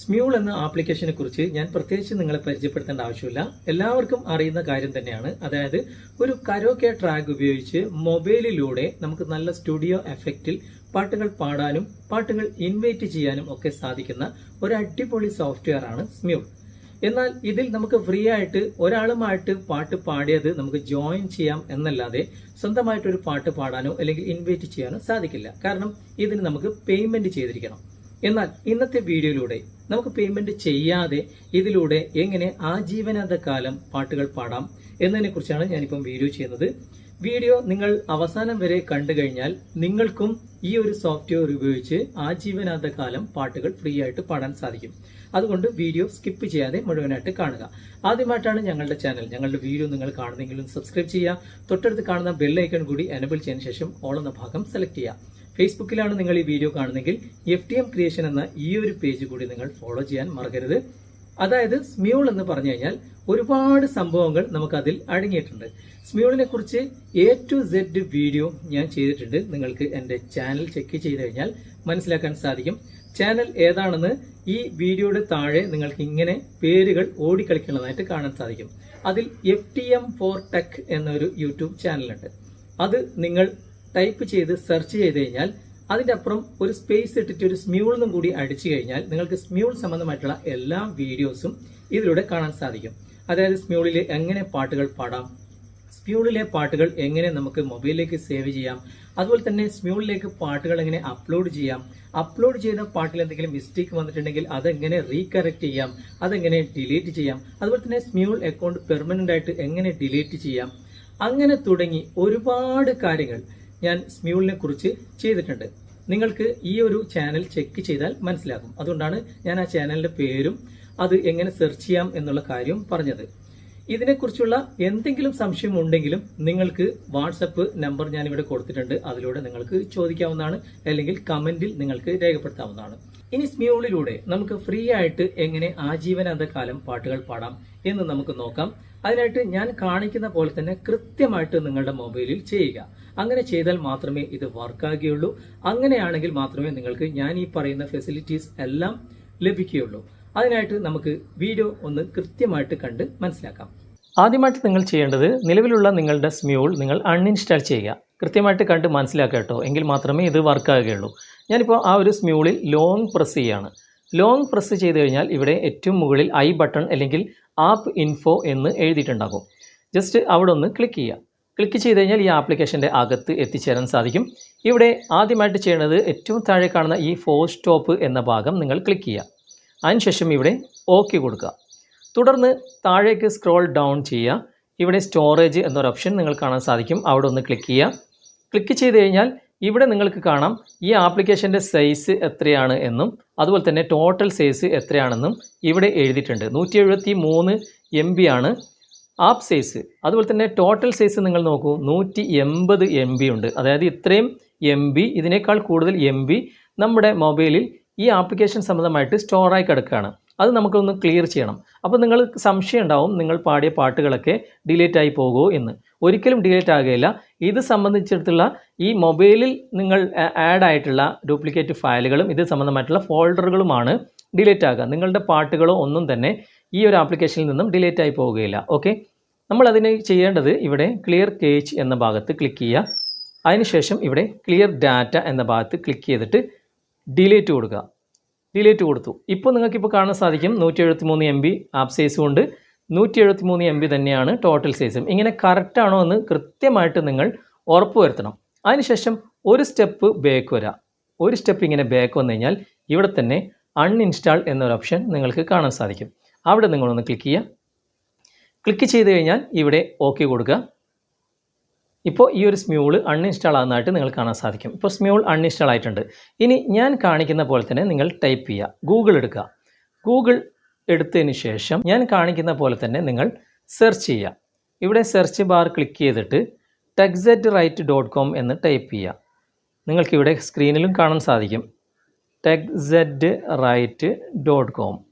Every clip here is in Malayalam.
സ്മ്യൂൾ എന്ന ആപ്ലിക്കേഷനെ കുറിച്ച് ഞാൻ പ്രത്യേകിച്ച് നിങ്ങളെ പരിചയപ്പെടുത്തേണ്ട ആവശ്യമില്ല. എല്ലാവർക്കും അറിയുന്ന കാര്യം തന്നെയാണ്. അതായത് ഒരു കരോക്കെ ട്രാക്ക് ഉപയോഗിച്ച് മൊബൈലിലൂടെ നമുക്ക് നല്ല സ്റ്റുഡിയോ എഫക്റ്റിൽ പാട്ടുകൾ പാടാനും പാട്ടുകൾ ഇൻവൈറ്റ് ചെയ്യാനും ഒക്കെ സാധിക്കുന്ന ഒരു അടിപൊളി സോഫ്റ്റ്വെയർ ആണ് സ്മ്യൂൾ എന്നാൽ ഇതിൽ നമുക്ക് ഫ്രീ ആയിട്ട് ഒരാളുമായിട്ട് പാട്ട് പാടിയത് നമുക്ക് ജോയിൻ ചെയ്യാം എന്നല്ലാതെ സ്വന്തമായിട്ട് ഒരു പാട്ട് പാടാനോ അല്ലെങ്കിൽ ഇൻവൈറ്റ് ചെയ്യാനോ സാധിക്കില്ല. കാരണം ഇതിന് നമുക്ക് പേയ്മെന്റ് ചെയ്തിരിക്കണം. എന്നാൽ ഇന്നത്തെ വീഡിയോയിലൂടെ നമുക്ക് പേയ്മെന്റ് ചെയ്യാതെ ഇതിലൂടെ എങ്ങനെ ആജീവനാന്ത കാലം പാട്ടുകൾ പാടാം എന്നതിനെ കുറിച്ചാണ് ഞാനിപ്പം വീഡിയോ ചെയ്യുന്നത്. വീഡിയോ നിങ്ങൾ അവസാനം വരെ കണ്ടു കഴിഞ്ഞാൽ നിങ്ങൾക്കും ഈ ഒരു സോഫ്റ്റ്വെയർ ഉപയോഗിച്ച് ആജീവനാന്ത കാലം പാട്ടുകൾ ഫ്രീ ആയിട്ട് പാടാൻ സാധിക്കും. അതുകൊണ്ട് വീഡിയോ സ്കിപ്പ് ചെയ്യാതെ മുഴുവനായിട്ട് കാണുക. ആദ്യമായിട്ടാണ് ഞങ്ങളുടെ ചാനൽ ഞങ്ങളുടെ വീഡിയോ നിങ്ങൾ കാണുന്നെങ്കിലും സബ്സ്ക്രൈബ് ചെയ്യുക. തൊട്ടടുത്ത് കാണുന്ന ബെല്ലൈക്കൺ കൂടി എനബിൾ ചെയ്യുന്ന ശേഷം ഓൾ എന്ന ഭാഗം സെലക്ട് ചെയ്യുക. ഫേസ്ബുക്കിലാണ് നിങ്ങൾ ഈ വീഡിയോ കാണുന്നെങ്കിൽ എഫ് ടി എം ക്രിയേഷൻ എന്ന ഈ ഒരു പേജ് കൂടി നിങ്ങൾ ഫോളോ ചെയ്യാൻ മറക്കരുത്. അതായത് സ്മ്യൂൾ എന്ന് പറഞ്ഞു കഴിഞ്ഞാൽ ഒരുപാട് സംഭവങ്ങൾ നമുക്ക് അതിൽ അടങ്ങിയിട്ടുണ്ട്. സ്മ്യൂളിനെ കുറിച്ച് എ ടു സെഡ് വീഡിയോ ഞാൻ ചെയ്തിട്ടുണ്ട്. നിങ്ങൾക്ക് എന്റെ ചാനൽ ചെക്ക് ചെയ്ത് കഴിഞ്ഞാൽ മനസ്സിലാക്കാൻ സാധിക്കും. ചാനൽ ഏതാണെന്ന് ഈ വീഡിയോയുടെ താഴെ നിങ്ങൾക്ക് ഇങ്ങനെ പേരുകൾ ഓടിക്കളിക്കുന്നതായിട്ട് കാണാൻ സാധിക്കും. അതിൽ F T M for tech എന്നൊരു യൂട്യൂബ് ചാനലുണ്ട് അത് നിങ്ങൾ ടൈപ്പ് ചെയ്ത് സെർച്ച് ചെയ്ത് കഴിഞ്ഞാൽ അതിന്റെ അപ്പുറം ഒരു സ്പേസ് ഇട്ടിട്ട് ഒരു സ്മ്യൂളിനും കൂടി അടിച്ചു കഴിഞ്ഞാൽ നിങ്ങൾക്ക് സ്മ്യൂൾ സംബന്ധമായിട്ടുള്ള എല്ലാ വീഡിയോസും ഇതിലൂടെ കാണാൻ സാധിക്കും. അതായത് സ്മ്യൂളിൽ എങ്ങനെ പാട്ടുകൾ പാടാം സ്മ്യൂളിലെ പാട്ടുകൾ എങ്ങനെ നമുക്ക് മൊബൈലിലേക്ക് സേവ് ചെയ്യാം അതുപോലെ തന്നെ സ്മ്യൂളിലേക്ക് പാട്ടുകൾ എങ്ങനെ അപ്ലോഡ് ചെയ്യാം അപ്ലോഡ് ചെയ്ത പാട്ടിൽ എന്തെങ്കിലും മിസ്റ്റേക്ക് വന്നിട്ടുണ്ടെങ്കിൽ അതെങ്ങനെ റീകറക്റ്റ് ചെയ്യാം അതെങ്ങനെ ഡിലീറ്റ് ചെയ്യാം അതുപോലെ തന്നെ സ്മ്യൂൾ അക്കൗണ്ട് പെർമനന്റ് ആയിട്ട് എങ്ങനെ ഡിലീറ്റ് ചെയ്യാം അങ്ങനെ തുടങ്ങി ഒരുപാട് കാര്യങ്ങൾ ഞാൻ സ്മ്യൂളിനെ കുറിച്ച് ചെയ്തിട്ടുണ്ട്. നിങ്ങൾക്ക് ഈ ഒരു ചാനൽ ചെക്ക് ചെയ്താൽ മനസ്സിലാകും. അതുകൊണ്ടാണ് ഞാൻ ആ ചാനലിന്റെ പേരും അത് എങ്ങനെ സെർച്ച് ചെയ്യാം എന്നുള്ള കാര്യവും പറഞ്ഞത്. ഇതിനെക്കുറിച്ചുള്ള എന്തെങ്കിലും സംശയം ഉണ്ടെങ്കിലും നിങ്ങൾക്ക് വാട്സപ്പ് നമ്പർ ഞാൻ ഇവിടെ കൊടുത്തിട്ടുണ്ട്. അതിലൂടെ നിങ്ങൾക്ക് ചോദിക്കാവുന്നതാണ്. അല്ലെങ്കിൽ കമന്റിൽ നിങ്ങൾക്ക് രേഖപ്പെടുത്താവുന്നതാണ്. ഇനി സ്മ്യൂളിലൂടെ നമുക്ക് ഫ്രീ ആയിട്ട് എങ്ങനെ ആജീവനാന്ത കാലം പാട്ടുകൾ പാടാം എന്ന് നമുക്ക് നോക്കാം. അതിനായിട്ട് ഞാൻ കാണിക്കുന്ന പോലെ തന്നെ കൃത്യമായിട്ട് നിങ്ങളുടെ മൊബൈലിൽ ചെയ്യുക. അങ്ങനെ ചെയ്താൽ മാത്രമേ ഇത് വർക്കാകുകയുള്ളൂ. അങ്ങനെയാണെങ്കിൽ മാത്രമേ നിങ്ങൾക്ക് ഞാൻ ഈ പറയുന്ന ഫെസിലിറ്റീസ് എല്ലാം ലഭിക്കുകയുള്ളൂ. അതിനായിട്ട് നമുക്ക് വീഡിയോ ഒന്ന് കൃത്യമായിട്ട് കണ്ട് മനസ്സിലാക്കാം. ആദ്യമായിട്ട് നിങ്ങൾ ചെയ്യേണ്ടത് നിലവിലുള്ള നിങ്ങളുടെ സ്മ്യൂൾ നിങ്ങൾ അൺഇൻസ്റ്റാൾ ചെയ്യുക. കൃത്യമായിട്ട് കണ്ട് മനസ്സിലാക്കുക കേട്ടോ. എങ്കിൽ മാത്രമേ ഇത് വർക്കാകുകയുള്ളൂ. ഞാനിപ്പോൾ ആ ഒരു സ്മ്യൂളിൽ ലോങ് പ്രസ് ചെയ്യുകയാണ് ലോങ് പ്രസ് ചെയ്ത് കഴിഞ്ഞാൽ ഇവിടെ ഏറ്റവും മുകളിൽ ഐ ബട്ടൺ അല്ലെങ്കിൽ ആപ്പ് ഇൻഫോ എന്ന് എഴുതിയിട്ടുണ്ടാകും. ജസ്റ്റ് അവിടെ ഒന്ന് ക്ലിക്ക് ചെയ്യുക. ക്ലിക്ക് ചെയ്ത് കഴിഞ്ഞാൽ ഈ ആപ്ലിക്കേഷന്റെ അകത്ത് എത്തിച്ചേരാൻ സാധിക്കും. ഇവിടെ ആദ്യമായിട്ട് ചെയ്യുന്നത് ഏറ്റവും താഴെ കാണുന്ന ഈ ഫോർ സ്റ്റോപ്പ് എന്ന ഭാഗം നിങ്ങൾ ക്ലിക്ക് ചെയ്യുക. അതിനുശേഷം ഇവിടെ ഓക്കെ കൊടുക്കുക. തുടർന്ന് താഴേക്ക് സ്ക്രോൾ ഡൗൺ ചെയ്യുക. ഇവിടെ സ്റ്റോറേജ് എന്നൊരു ഓപ്ഷൻ നിങ്ങൾ കാണാൻ സാധിക്കും. അവിടെ ഒന്ന് ക്ലിക്ക് ചെയ്യുക. ക്ലിക്ക് ചെയ്ത് കഴിഞ്ഞാൽ ഇവിടെ നിങ്ങൾക്ക് കാണാം ഈ ആപ്ലിക്കേഷന്റെ സൈസ് എത്രയാണ് എന്നും അതുപോലെ തന്നെ ടോട്ടൽ സൈസ് എത്രയാണെന്നും ഇവിടെ എഴുതിയിട്ടുണ്ട്. നൂറ്റി എഴുപത്തി മൂന്ന് എം ബി ആണ്. ആപ്പ് സൈസ് അതുപോലെ തന്നെ ടോട്ടൽ സൈസ് നിങ്ങൾ നോക്കൂ നൂറ്റി എൺപത് എം ബി ഉണ്ട്. അതായത് ഇത്രയും എം ബി ഇതിനേക്കാൾ കൂടുതൽ എം ബി നമ്മുടെ മൊബൈലിൽ ഈ ആപ്ലിക്കേഷൻ സംബന്ധമായിട്ട് സ്റ്റോറായി കിടക്കുകയാണ്. അത് നമുക്കൊന്ന് ക്ലിയർ ചെയ്യണം. അപ്പോൾ നിങ്ങൾ സംശയം ഉണ്ടാവും നിങ്ങൾ പാടിയ പാട്ടുകളൊക്കെ ഡിലീറ്റ് ആയി പോകുമോ എന്ന്. ഒരിക്കലും ഡിലീറ്റ് ആകുകയില്ല. ഇത് സംബന്ധിച്ചിടത്തുള്ള ഈ മൊബൈലിൽ നിങ്ങൾ ആഡ് ആയിട്ടുള്ള ഡ്യൂപ്ലിക്കേറ്റ് ഫയലുകളും ഇത് സംബന്ധമായിട്ടുള്ള ഫോൾഡറുകളുമാണ് ഡിലീറ്റ് ആകുക. നിങ്ങളുടെ പാട്ടുകളോ ഒന്നും തന്നെ ഈ ഒരു ആപ്ലിക്കേഷനിൽ നിന്നും ഡിലീറ്റ് ആയി പോവുകയില്ല. ഓക്കെ നമ്മൾ അതിന് ചെയ്യേണ്ടത് ഇവിടെ ക്ലിയർ കേജ് എന്ന ഭാഗത്ത് ക്ലിക്ക് ചെയ്യുക. അതിനുശേഷം ഇവിടെ ക്ലിയർ ഡാറ്റ എന്ന ഭാഗത്ത് ക്ലിക്ക് ചെയ്തിട്ട് ഡിലീറ്റ് കൊടുക്കുക. ഡിലീറ്റ് കൊടുത്തു. ഇപ്പോൾ നിങ്ങൾക്കിപ്പോൾ കാണാൻ സാധിക്കും നൂറ്റി എഴുപത്തി മൂന്ന് എം ബി ആപ്പ് സൈസും ഉണ്ട് നൂറ്റി എഴുപത്തി മൂന്ന് എം ബി തന്നെയാണ് ടോട്ടൽ സൈസും ഇങ്ങനെ കറക്റ്റാണോ എന്ന് കൃത്യമായിട്ട് നിങ്ങൾ ഉറപ്പ് വരുത്തണം. അതിനുശേഷം ഒരു സ്റ്റെപ്പ് ബാക്ക് വരാം. ഒരു സ്റ്റെപ്പ് ഇങ്ങനെ ബാക്ക് വന്നു കഴിഞ്ഞാൽ ഇവിടെ തന്നെ അൺഇൻസ്റ്റാൾ എന്നൊരു ഓപ്ഷൻ നിങ്ങൾക്ക് കാണാൻ സാധിക്കും. അവിടെ നിങ്ങളൊന്ന് ക്ലിക്ക് ചെയ്യുക. ക്ലിക്ക് ചെയ്ത് കഴിഞ്ഞാൽ ഇവിടെ ഓക്കെ കൊടുക്കുക. ഇപ്പോൾ ഈ ഒരു സ്മ്യൂൾ അൺഇൻസ്റ്റാൾ ആകുന്നതായിട്ട് നിങ്ങൾ കാണാൻ സാധിക്കും. ഇപ്പോൾ സ്മ്യൂൾ അൺഇൻസ്റ്റാൾ ആയിട്ടുണ്ട്. ഇനി ഞാൻ കാണിക്കുന്ന പോലെ തന്നെ നിങ്ങൾ ടൈപ്പ് ചെയ്യുക. ഗൂഗിൾ എടുക്കുക. ഗൂഗിൾ എടുത്തതിന് ശേഷം ഞാൻ കാണിക്കുന്ന പോലെ തന്നെ നിങ്ങൾ സെർച്ച് ചെയ്യുക. ഇവിടെ സെർച്ച് ബാർ ക്ലിക്ക് ചെയ്തിട്ട് ടെക്സെറ്റ് റൈറ്റ് ഡോട്ട് കോം എന്ന് ടൈപ്പ് ചെയ്യുക. നിങ്ങൾക്കിവിടെ സ്ക്രീനിലും കാണാൻ സാധിക്കും. Techset right dot com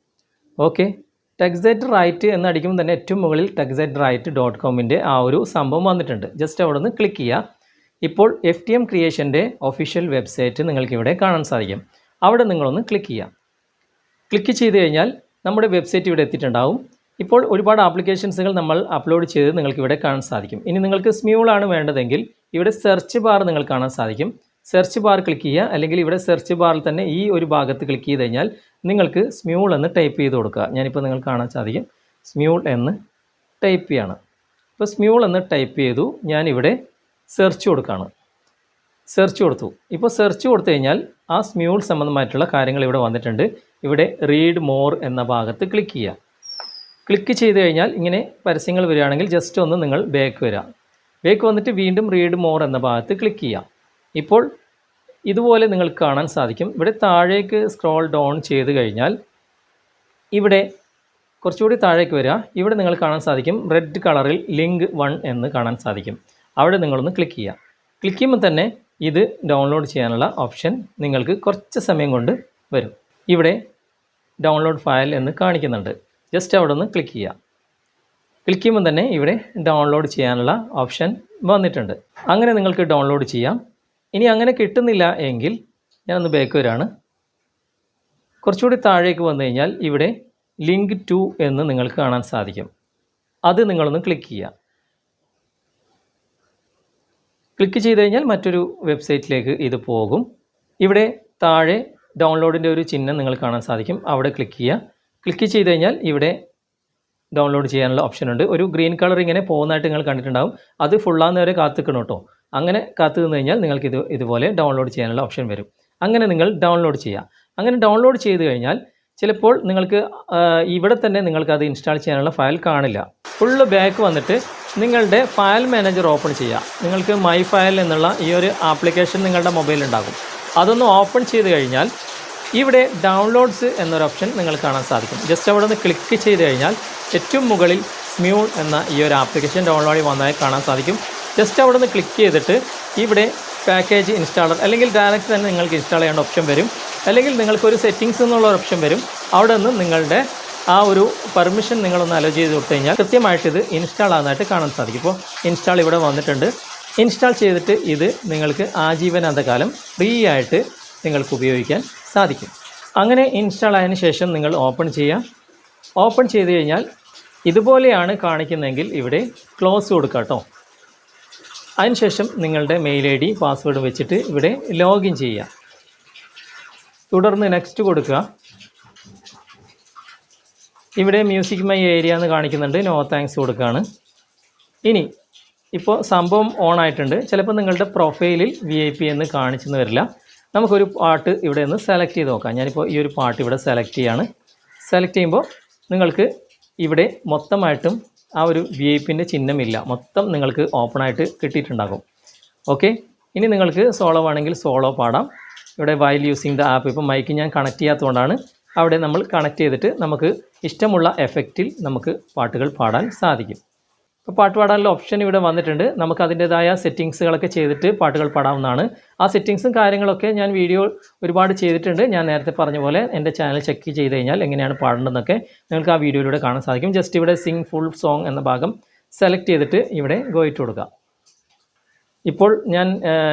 okay techset right എന്ന് അടിക്കുമ്പോൾ തന്നെ ഏറ്റവും മുകളിൽ ടെക്സൈറ്റ് റൈറ്റ് ഡോട്ട് കോമിന്റെ ആ ഒരു സംഭവം വന്നിട്ടുണ്ട്. ജസ്റ്റ് അവിടെ നിന്ന് ക്ലിക്ക് ചെയ്യുക. ഇപ്പോൾ എഫ് ടി എം ക്രിയേഷന്റെ ഒഫീഷ്യൽ വെബ്സൈറ്റ് നിങ്ങൾക്ക് ഇവിടെ കാണാൻ സാധിക്കും. അവിടെ നിങ്ങളൊന്ന് ക്ലിക്ക് ചെയ്യുക. ക്ലിക്ക് ചെയ്ത് കഴിഞ്ഞാൽ നമ്മുടെ വെബ്സൈറ്റ് ഇവിടെ എത്തിയിട്ടുണ്ടാവും. ഇപ്പോൾ ഒരുപാട് ആപ്ലിക്കേഷൻസുകൾ നമ്മൾ അപ്ലോഡ് ചെയ്ത് നിങ്ങൾക്കിവിടെ കാണാൻ സാധിക്കും. ഇനി നിങ്ങൾക്ക് സ്മ്യൂളാണ് വേണ്ടതെങ്കിൽ ഇവിടെ സെർച്ച് ബാർ നിങ്ങൾ കാണാൻ സാധിക്കും. സെർച്ച് ബാർ ക്ലിക്ക് ചെയ്യുക. അല്ലെങ്കിൽ ഇവിടെ സെർച്ച് ബാറിൽ തന്നെ ഈ ഒരു ഭാഗത്ത് ക്ലിക്ക് ചെയ്ത് കഴിഞ്ഞാൽ നിങ്ങൾക്ക് സ്മ്യൂൾ എന്ന് ടൈപ്പ് ചെയ്ത് കൊടുക്കുക. ഞാനിപ്പോൾ നിങ്ങൾ കാണാൻ സാധിക്കും. സ്മ്യൂൾ എന്ന് ടൈപ്പ് ചെയ്യാണ്. ഇപ്പോൾ സ്മ്യൂൾ എന്ന് ടൈപ്പ് ചെയ്തു. ഞാനിവിടെ സെർച്ച് കൊടുക്കുകയാണ്. സെർച്ച് കൊടുത്തു. ഇപ്പോൾ സെർച്ച് കൊടുത്തു കഴിഞ്ഞാൽ ആ സ്മ്യൂൾ സംബന്ധമായിട്ടുള്ള കാര്യങ്ങൾ ഇവിടെ വന്നിട്ടുണ്ട്. ഇവിടെ റീഡ് മോർ എന്ന ഭാഗത്ത് ക്ലിക്ക് ചെയ്യുക. ക്ലിക്ക് ചെയ്ത് കഴിഞ്ഞാൽ ഇങ്ങനെ പരസ്യങ്ങൾ വരികയാണെങ്കിൽ ജസ്റ്റ് ഒന്ന് നിങ്ങൾ ബാക്ക് വരിക. ബാക്ക് വന്നിട്ട് വീണ്ടും റീഡ് മോർ എന്ന ഭാഗത്ത് ക്ലിക്ക് ചെയ്യാം ഇപ്പോൾ ഇതുപോലെ നിങ്ങൾക്ക് കാണാൻ സാധിക്കും. ഇവിടെ താഴേക്ക് സ്ക്രോൾ ഡൗൺ ചെയ്ത് കഴിഞ്ഞാൽ ഇവിടെ കുറച്ചുകൂടി താഴേക്ക് വരിക. ഇവിടെ നിങ്ങൾ കാണാൻ സാധിക്കും റെഡ് കളറിൽ ലിങ്ക് വൺ എന്ന് കാണാൻ സാധിക്കും. അവിടെ നിങ്ങളൊന്ന് ക്ലിക്ക് ചെയ്യുക. ക്ലിക്ക് ചെയ്യുമ്പോൾ തന്നെ ഇത് ഡൗൺലോഡ് ചെയ്യാനുള്ള ഓപ്ഷൻ നിങ്ങൾക്ക് കുറച്ച് സമയം കൊണ്ട് വരും. ഇവിടെ ഡൗൺലോഡ് ഫയൽ എന്ന് കാണിക്കുന്നുണ്ട്. ജസ്റ്റ് അവിടെ ഒന്ന് ക്ലിക്ക് ചെയ്യുക. ക്ലിക്ക് ചെയ്യുമ്പോൾ തന്നെ ഇവിടെ ഡൗൺലോഡ് ചെയ്യാനുള്ള ഓപ്ഷൻ വന്നിട്ടുണ്ട്. അങ്ങനെ നിങ്ങൾക്ക് ഡൗൺലോഡ് ചെയ്യാം. ഇനി അങ്ങനെ കിട്ടുന്നില്ല എങ്കിൽ ഞാനൊന്ന് ബാക്ക് വരാണ്. കുറച്ചുകൂടി താഴേക്ക് വന്നു കഴിഞ്ഞാൽ ഇവിടെ ലിങ്ക് ടു എന്ന് നിങ്ങൾക്ക് കാണാൻ സാധിക്കും. അത് നിങ്ങളൊന്ന് ക്ലിക്ക് ചെയ്യുക. ക്ലിക്ക് ചെയ്ത് കഴിഞ്ഞാൽ മറ്റൊരു വെബ്സൈറ്റിലേക്ക് ഇത് പോകും. ഇവിടെ താഴെ ഡൗൺലോഡിന്റെ ഒരു ചിഹ്നം നിങ്ങൾ കാണാൻ സാധിക്കും. അവിടെ ക്ലിക്ക് ചെയ്യുക. ക്ലിക്ക് ചെയ്ത് കഴിഞ്ഞാൽ ഇവിടെ ഡൗൺലോഡ് ചെയ്യാനുള്ള ഓപ്ഷൻ ഉണ്ട്. ഒരു ഗ്രീൻ കളർ ഇങ്ങനെ പോകുന്നതായിട്ട് നിങ്ങൾ കണ്ടിട്ടുണ്ടാകും അത് ഫുള്ളാകുന്ന വരെ കാത്തിക്കണം കേട്ടോ. അങ്ങനെ കാത്തു നിന്ന് കഴിഞ്ഞാൽ നിങ്ങൾക്ക് ഇത് ഇതുപോലെ ഡൗൺലോഡ് ചെയ്യാനുള്ള ഓപ്ഷൻ വരും. അങ്ങനെ നിങ്ങൾ ഡൗൺലോഡ് ചെയ്യുക. അങ്ങനെ ഡൗൺലോഡ് ചെയ്ത് കഴിഞ്ഞാൽ ചിലപ്പോൾ നിങ്ങൾക്ക് ഇവിടെ തന്നെ നിങ്ങൾക്ക് അത് ഇൻസ്റ്റാൾ ചെയ്യാനുള്ള ഫയൽ കാണില്ല. ഫുള്ള് ബാക്ക് വന്നിട്ട് നിങ്ങളുടെ ഫയൽ മാനേജർ ഓപ്പൺ ചെയ്യുക. നിങ്ങൾക്ക് മൈ ഫയൽ എന്നുള്ള ഈ ഒരു ആപ്ലിക്കേഷൻ നിങ്ങളുടെ മൊബൈലിൽ ഉണ്ടാകും. അതൊന്ന് ഓപ്പൺ ചെയ്ത് കഴിഞ്ഞാൽ ഇവിടെ ഡൗൺലോഡ്സ് എന്നൊരു ഓപ്ഷൻ നിങ്ങൾ കാണാൻ സാധിക്കും. ജസ്റ്റ് അവിടെ നിന്ന് ക്ലിക്ക് ചെയ്ത് കഴിഞ്ഞാൽ ഏറ്റവും മുകളിൽ സ്മ്യൂൾ എന്ന ഈ ഒരു ആപ്ലിക്കേഷൻ ഡൗൺലോഡ് വന്നതായി കാണാൻ സാധിക്കും. ജസ്റ്റ് അവിടെ നിന്ന് ക്ലിക്ക് ചെയ്തിട്ട് ഇവിടെ പാക്കേജ് ഇൻസ്റ്റാളർ അല്ലെങ്കിൽ ഡയറക്റ്റ് തന്നെ നിങ്ങൾക്ക് ഇൻസ്റ്റാൾ ചെയ്യേണ്ട ഓപ്ഷൻ വരും. അല്ലെങ്കിൽ നിങ്ങൾക്കൊരു സെറ്റിങ്സ് എന്നുള്ള ഓപ്ഷൻ വരും. അവിടെ നിന്ന് നിങ്ങളുടെ ആ ഒരു പെർമിഷൻ നിങ്ങളൊന്ന് അലോ ചെയ്ത് കൊടുത്തു കഴിഞ്ഞാൽ കൃത്യമായിട്ട് ഇത് ഇൻസ്റ്റാൾ ആകുന്നതായിട്ട് കാണാൻ സാധിക്കും. ഇപ്പോൾ ഇൻസ്റ്റാൾ ഇവിടെ വന്നിട്ടുണ്ട്. ഇൻസ്റ്റാൾ ചെയ്തിട്ട് ഇത് നിങ്ങൾക്ക് ആജീവനാന്തകാലം ഫ്രീ ആയിട്ട് നിങ്ങൾക്ക് ഉപയോഗിക്കാൻ സാധിക്കും. അങ്ങനെ ഇൻസ്റ്റാൾ ആയതിനു ശേഷം നിങ്ങൾ ഓപ്പൺ ചെയ്യുക ഓപ്പൺ ചെയ്ത് കഴിഞ്ഞാൽ ഇതുപോലെയാണ് കാണിക്കുന്നതെങ്കിൽ ഇവിടെ ക്ലോസ് കൊടുക്കാം കേട്ടോ. അതിനുശേഷം നിങ്ങളുടെ മെയിൽ ഐ ഡി പാസ്വേഡ് വെച്ചിട്ട് ഇവിടെ ലോഗിൻ ചെയ്യുക തുടർന്ന് നെക്സ്റ്റ് കൊടുക്കുക. ഇവിടെ മ്യൂസിക് മൈ ഏരിയ എന്ന് കാണിക്കുന്നുണ്ട്. നോ താങ്ക്സ് കൊടുക്കുകയാണ്. ഇനി ഇപ്പോൾ സംഭവം ഓൺ ആയിട്ടുണ്ട്. ചിലപ്പോൾ നിങ്ങളുടെ പ്രൊഫൈലിൽ വി ഐ പി എന്ന് കാണിച്ചെന്ന് വരില്ല. നമുക്കൊരു പാട്ട് ഇവിടെ നിന്ന് സെലക്ട് ചെയ്ത് നോക്കാം. ഞാനിപ്പോൾ ഈ ഒരു പാട്ട് ഇവിടെ സെലക്ട് ചെയ്യാണ്. സെലക്ട് ചെയ്യുമ്പോൾ നിങ്ങൾക്ക് ഇവിടെ മൊത്തമായിട്ടും ആ ഒരു വി ഐ പിന്റെ ചിഹ്നമില്ല. മൊത്തം നിങ്ങൾക്ക് ഓപ്പണായിട്ട് കിട്ടിയിട്ടുണ്ടാകും. ഓക്കെ ഇനി നിങ്ങൾക്ക് സോളോ ആണെങ്കിൽ സോളോ പാടാം. ഇവിടെ വൈൽ യൂസിങ് ദ ആപ്പ് ഇപ്പം മൈക്ക് ഞാൻ കണക്ട് ചെയ്യാത്തതുകൊണ്ടാണ് അവിടെ നമ്മൾ കണക്ട് ചെയ്തിട്ട് നമുക്ക് ഇഷ്ടമുള്ള എഫക്റ്റിൽ നമുക്ക് പാട്ടുകൾ പാടാൻ സാധിക്കും. ഇപ്പോൾ പാട്ട് പാടാനുള്ള ഓപ്ഷൻ ഇവിടെ വന്നിട്ടുണ്ട്. നമുക്ക് അതിന്റെതായ സെറ്റിങ്സുകളൊക്കെ ചെയ്തിട്ട് പാട്ടുകൾ പാടാവുന്നതാണ്. ആ സെറ്റിങ്സും കാര്യങ്ങളൊക്കെ ഞാൻ വീഡിയോ ഒരുപാട് ചെയ്തിട്ടുണ്ട്. ഞാൻ നേരത്തെ പറഞ്ഞ പോലെ എന്റെ ചാനൽ ചെക്ക് ചെയ്ത് കഴിഞ്ഞാൽ എങ്ങനെയാണ് പാടേണ്ടതെന്നൊക്കെ നിങ്ങൾക്ക് ആ വീഡിയോയിലൂടെ കാണാൻ സാധിക്കും. ജസ്റ്റ് ഇവിടെ സിംഗ് ഫുൾ സോങ് എന്ന ഭാഗം സെലക്ട് ചെയ്തിട്ട് ഇവിടെ ഗോ ഇട്ട് കൊടുക്കുക ഇപ്പോൾ ഞാൻ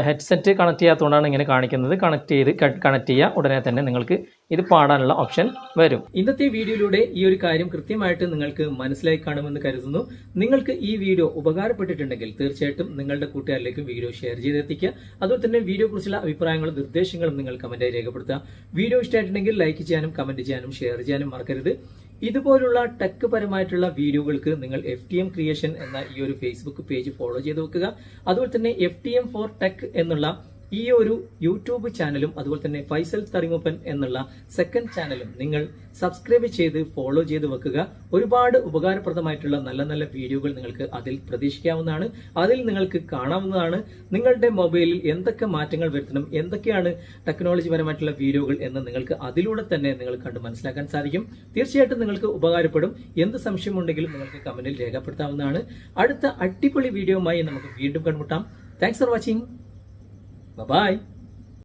ഹെഡ്സെറ്റ് കണക്ട് ചെയ്യാത്തതുകൊണ്ടാണ് ഇങ്ങനെ കാണിക്കുന്നത്. കണക്ട് ചെയ്ത് കണക്ട് ചെയ്യുക ഉടനെ തന്നെ നിങ്ങൾക്ക് ഇത് പാടാനുള്ള ഓപ്ഷൻ വരും. ഇന്നത്തെ വീഡിയോയിലൂടെ ഈ ഒരു കാര്യം കൃത്യമായിട്ട് നിങ്ങൾക്ക് മനസ്സിലായി കാണുമെന്ന് കരുതുന്നു. നിങ്ങൾക്ക് ഈ വീഡിയോ ഉപകാരപ്പെട്ടിട്ടുണ്ടെങ്കിൽ തീർച്ചയായിട്ടും നിങ്ങളുടെ കൂട്ടുകാരിലേക്ക് വീഡിയോ ഷെയർ ചെയ്തെത്തിക്കുക. അതുപോലെ തന്നെ വീഡിയോ കുറിച്ചുള്ള അഭിപ്രായങ്ങളും നിർദ്ദേശങ്ങളും നിങ്ങൾ കമന്റായി രേഖപ്പെടുത്തുക. വീഡിയോ ഇഷ്ടമായിട്ടുണ്ടെങ്കിൽ ലൈക്ക് ചെയ്യാനും കമന്റ് ചെയ്യാനും ഷെയർ ചെയ്യാനും മറക്കരുത്. ഇതുപോലുള്ള ടെക് പരമായിട്ടുള്ള വീഡിയോകൾക്ക് നിങ്ങൾ എഫ് ടി എം ക്രിയേഷൻ എന്ന ഈ ഒരു ഫേസ്ബുക്ക് പേജ് ഫോളോ ചെയ്ത് വെക്കുക. അതുപോലെ തന്നെ F T M for tech എന്നുള്ള ഈ ഒരു യൂട്യൂബ് ചാനലും അതുപോലെ തന്നെ ഫൈസൽ തറിമുപ്പൻ എന്നുള്ള സെക്കൻഡ് ചാനലും നിങ്ങൾ സബ്സ്ക്രൈബ് ചെയ്ത് ഫോളോ ചെയ്ത് വെക്കുക. ഒരുപാട് ഉപകാരപ്രദമായിട്ടുള്ള നല്ല നല്ല വീഡിയോകൾ നിങ്ങൾക്ക് അതിൽ പ്രതീക്ഷിക്കാവുന്നതാണ്. അതിൽ നിങ്ങൾക്ക് കാണാവുന്നതാണ്. നിങ്ങളുടെ മൊബൈലിൽ എന്തൊക്കെ മാറ്റങ്ങൾ വരുത്തണം എന്തൊക്കെയാണ് ടെക്നോളജി പരമായിട്ടുള്ള വീഡിയോകൾ എന്ന് നിങ്ങൾക്ക് അതിലൂടെ തന്നെ നിങ്ങൾ കണ്ട് മനസ്സിലാക്കാൻ സാധിക്കും. തീർച്ചയായിട്ടും നിങ്ങൾക്ക് ഉപകാരപ്പെടും. എന്ത് സംശയമുണ്ടെങ്കിലും നിങ്ങൾക്ക് കമന്റിൽ രേഖപ്പെടുത്താവുന്നതാണ്. അടുത്ത അടിപൊളി വീഡിയോയുമായി നമുക്ക് വീണ്ടും കണ്ടുമുട്ടാം. Thanks for watching bye